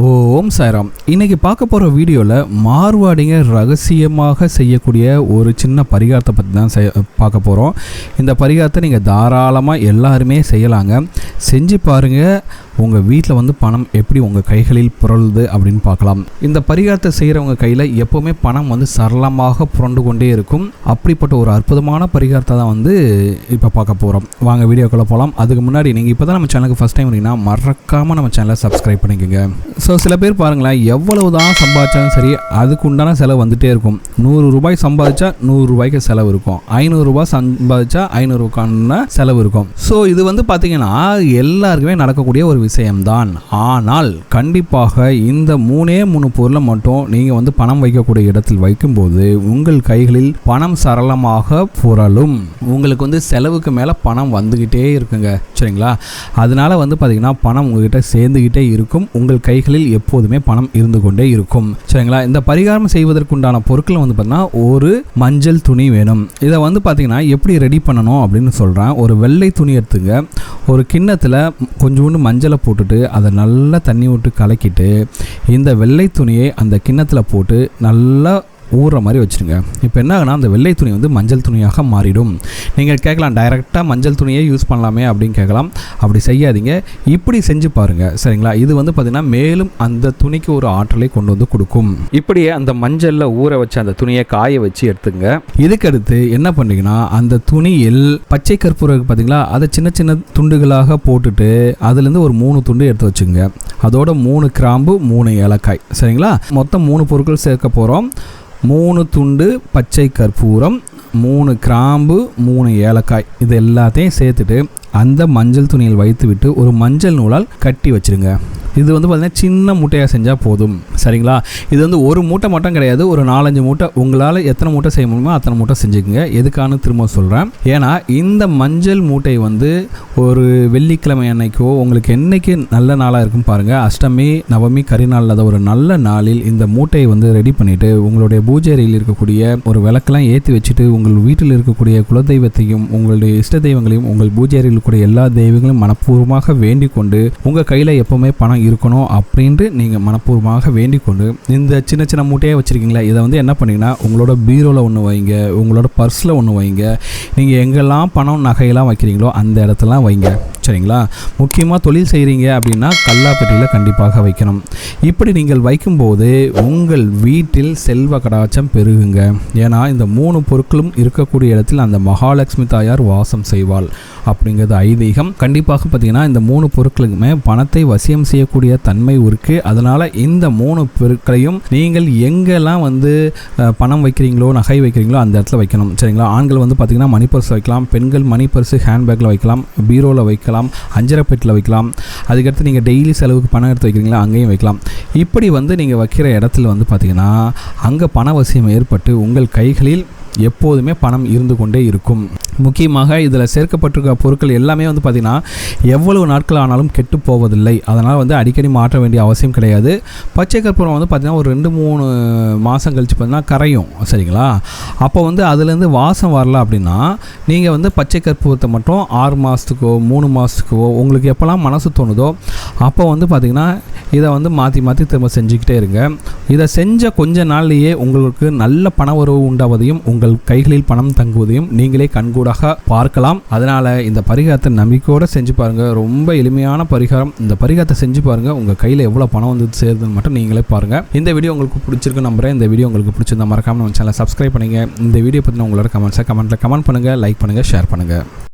ஓம் சாய்ராம். இன்னைக்கு பார்க்க போகிற வீடியோவில் மார்வாடிங்க ரகசியமாக செய்யக்கூடிய ஒரு சின்ன பரிகாரத்தை பற்றி தான் செய் பார்க்க போகிறோம் இந்த பரிகாரத்தை நீங்கள் தாராளமாக எல்லாருமே செய்யலாங்க. செஞ்சு பாருங்கள் உங்கள் வீட்டில் வந்து பணம் எப்படி உங்கள் கைகளில் புரளுது அப்படின்னு பார்க்கலாம். இந்த பரிகாரத்தை செய்கிறவங்க கையில் எப்போவுமே பணம் வந்து சரளமாக புரண்டு கொண்டே இருக்கும். அப்படிப்பட்ட ஒரு அற்புதமான பரிகாரத்தை தான் வந்து இப்போ பார்க்க போகிறோம் வாங்க வீடியோக்குள்ளே போகலாம் அதுக்கு முன்னாடி நீங்கள் இப்போ தான் நம்ம சேனலுக்கு ஃபஸ்ட் டைம் வரீங்கன்னா மறக்காமல் நம்ம சேனலை சப்ஸ்கிரைப் பண்ணிக்கோங்க. ஸோ சில பேர் பாருங்களேன் எவ்வளவு தான் சம்பாதிச்சாலும் சரி அதுக்கு உண்டான செலவு வந்துகிட்டே இருக்கும். நூறு ரூபாய் சம்பாதிச்சா நூறு ரூபாய்க்கு செலவு இருக்கும். ஐநூறுரூபா சம்பாதிச்சா ஐநூறுக்கான செலவு இருக்கும். ஸோ இது வந்து பார்த்தீங்கன்னா எல்லாருக்குமே நடக்கக்கூடிய ஒரு விஷயம்தான். ஆனால் கண்டிப்பாக இந்த மூணே மூணு பொருளை மட்டும் நீங்கள் வந்து பணம் வைக்கக்கூடிய இடத்தில் வைக்கும்போது உங்கள் கைகளில் பணம் சரளமாக புரளும். உங்களுக்கு வந்து செலவுக்கு மேலே பணம் வந்துக்கிட்டே இருக்குங்க. சரிங்களா? அதனால வந்து பார்த்திங்கன்னா பணம் உங்ககிட்ட சேர்ந்துக்கிட்டே இருக்கும். உங்கள் கைகளில் எப்போதுமே பணம் இருந்து கொண்டே இருக்கும். சரிங்களா? இந்த பரிகாரம் செய்வதற்குண்டான பொருட்கள் வந்து பார்த்தீங்கன்னா ஒரு மஞ்சள் துணி வேணும். இதை வந்து பார்த்திங்கன்னா எப்படி ரெடி பண்ணணும் அப்படின்னு சொல்கிறேன் ஒரு வெள்ளை துணி எடுத்துங்க. ஒரு கிண்ணத்தில் கொஞ்சோண்டு மஞ்சள் போட்டுட்டு அதை நல்லா தண்ணி விட்டு கலக்கிட்டு இந்த வெள்ளை துணியை அந்த கிண்ணத்தில் போட்டு நல்லா ஊறுற மாதிரி வச்சுருங்க. இப்போ என்ன ஆகுனா அந்த வெள்ளை துணி வந்து மஞ்சள் துணியாக மாறிடும். நீங்கள் கேட்கலாம் டைரெக்டாக மஞ்சள் துணியே யூஸ் பண்ணலாமே அப்படின்னு கேட்கலாம். அப்படி செய்யாதீங்க. இப்படி செஞ்சு பாருங்கள் சரிங்களா? இது வந்து பார்த்திங்கன்னா மேலும் அந்த துணிக்கு ஒரு ஆற்றலை கொண்டு வந்து கொடுக்கும். இப்படியே அந்த மஞ்சளில் ஊற வச்ச அந்த துணியை காய வச்சு எடுத்துங்க. இதுக்கடுத்து என்ன பண்ணுறீங்கன்னா அந்த துணியில் பச்சை கற்பூரம் பார்த்தீங்களா அதை சின்ன சின்ன துண்டுகளாக போட்டுட்டு அதுலேருந்து ஒரு மூணு துண்டு எடுத்து வச்சுங்க. அதோட மூணு கிராம்பு மூணு ஏலக்காய். சரிங்களா? மொத்தம் மூணு பொருட்கள் சேர்க்க போகிறோம் மூணு துண்டு பச்சை கற்பூரம் மூணு கிராம்பு மூணு ஏலக்காய். இது எல்லாத்தையும் சேர்த்துட்டு அந்த மஞ்சள் துணியில் வைத்துவிட்டு ஒரு மஞ்சள் நூலால் கட்டி வச்சிருங்க. இது வந்து பார்த்திங்கன்னா சின்ன மூட்டையாக செஞ்சால் போதும். சரிங்களா? இது வந்து ஒரு மூட்டை மட்டும் கிடையாது. ஒரு நாலஞ்சு மூட்டை. உங்களால் எத்தனை மூட்டை செய்ய முடியுமோ அத்தனை மூட்டை செஞ்சுக்கோங்க. எதுக்கானு திரும்ப சொல்கிறேன் ஏன்னா இந்த மஞ்சள் மூட்டை வந்து ஒரு வெள்ளிக்கிழமை அன்னைக்கோ உங்களுக்கு என்றைக்கு நல்ல நாளாக இருக்கும் பாருங்கள் அஷ்டமி நவமி கரிநாள் அதை ஒரு நல்ல நாளில் இந்த மூட்டையை வந்து ரெடி பண்ணிவிட்டு உங்களுடைய பூஜை அறையில் இருக்கக்கூடிய ஒரு விளக்கெல்லாம் ஏற்றி வச்சுட்டு உங்கள் வீட்டில் இருக்கக்கூடிய குலதெய்வத்தையும் உங்களுடைய இஷ்ட தெய்வங்களையும் உங்கள் பூஜை அறையில் இருக்கக்கூடிய எல்லா தெய்வங்களையும் மனப்பூர்வமாக வேண்டிக் கொண்டு உங்கள் கையில் எப்போவுமே பணம் இருக்கணும் அப்படின்ட்டு நீங்கள் மனப்பூர்வமாக வேண்டிக் கொண்டு இந்த சின்ன சின்ன மூட்டையாக வச்சுருக்கீங்களா இதை வந்து என்ன பண்ணீங்கன்னா உங்களோட பீரோவில் ஒன்று வைங்க உங்களோட பர்ஸில் ஒன்று வைங்க நீங்கள் எங்கெல்லாம் பணம் நகையெல்லாம் வைக்கிறீங்களோ அந்த இடத்துலாம் வைங்க. சரிங்களா? முக்கியமாக தொழில் செய்கிறீங்க அப்படின்னா கல்லாப்பட்டியில் கண்டிப்பாக வைக்கணும். இப்படி நீங்கள் வைக்கும்போது உங்கள் வீட்டில் செல்வ கடாச்சம் பெருகுங்க. ஏன்னா இந்த மூணு பொருட்களும் இருக்கக்கூடிய இடத்தில் அந்த மகாலட்சுமி தாயார் வாசம் செய்வாள். அப்படிங்கிறது ஐதீகம். கண்டிப்பாக பார்த்தீங்கன்னா இந்த மூணு பொருட்களுக்குமே பணத்தை வசியம் செய்யக்கூடிய தன்மை இருக்குது அதனால் இந்த மூணு பொருட்களையும் நீங்கள் எங்கெல்லாம் வந்து பணம் வைக்கிறீங்களோ நகை வைக்கிறீங்களோ அந்த இடத்துல வைக்கணும். சரிங்களா? ஆண்கள் வந்து பார்த்திங்கன்னா மணி பர்ஸ் வைக்கலாம். பெண்கள் மணி பர்ஸ் ஹேண்ட்பேக்கில் வைக்கலாம். பீரோவில் வைக்கலாம். அஞ்சரைப்பெட்டில் வைக்கலாம். அதுக்கடுத்து நீங்கள் டெய்லி செலவுக்கு பணம் எடுத்து வைக்கிறீங்களா அங்கேயும் வைக்கலாம். இப்படி வந்து நீங்கள் வைக்கிற இடத்துல வந்து பார்த்திங்கன்னா அங்கே பண வசியம் ஏற்பட்டு உங்கள் கைகளில் எப்போதுமே பணம் இருந்து கொண்டே இருக்கும். முக்கியமாக இதில் சேர்க்கப்பட்டிருக்க பொருட்கள் எல்லாமே வந்து பார்த்திங்கன்னா எவ்வளவு நாட்கள் ஆனாலும் கெட்டு போவதில்லை. அதனால் வந்து அடிக்கடி மாற்ற வேண்டிய அவசியம் கிடையாது. பச்சை கற்பூரம் வந்து பார்த்திங்கன்னா ஒரு ரெண்டு மூணு மாதம் கழிச்சு பார்த்தீங்கன்னா கரையும். சரிங்களா? அப்போ வந்து அதுலேருந்து வாசம் வரல அப்படின்னா நீங்கள் வந்து பச்சை கற்பூரத்தை மட்டும் ஆறு மாதத்துக்கோ மூணு மாதத்துக்கோ உங்களுக்கு எப்போல்லாம் மனசு தோணுதோ அப்போ வந்து பார்த்திங்கன்னா இதை வந்து மாற்றி மாற்றி திரும்ப செஞ்சுக்கிட்டே இருங்க. இதை செஞ்ச கொஞ்ச நாள்லேயே உங்களுக்கு நல்ல பண உறவு உண்டாவதையும் உங்கள் கைகளில் பணம் தங்குவதையும் நீங்களே கண்கூடாக பார்க்கலாம். அதனால் இந்த பரிகாரத்தை நம்பிக்கையோடு செஞ்சு பாருங்கள் ரொம்ப எளிமையான பரிகாரம். இந்த பரிகாரத்தை செஞ்சு பாருங்கள் உங்கள் கையில் எவ்வளோ பணம் வந்து சேருதுன்னு மட்டும் நீங்களே பாருங்கள் இந்த வீடியோ உங்களுக்கு பிடிச்சிருக்கு நம்புறேன். இந்த வீடியோ உங்களுக்கு பிடிச்சிருந்தா மறக்காம நம்ம சேனலை சப்ஸ்கிரைப் பண்ணுங்கள் இந்த வீடியோ பற்றின உங்களோட கமெண்ட்ஸை கமெண்ட்டில் கமெண்ட் பண்ணுங்கள் லைக் பண்ணுங்கள் ஷேர் பண்ணுங்கள்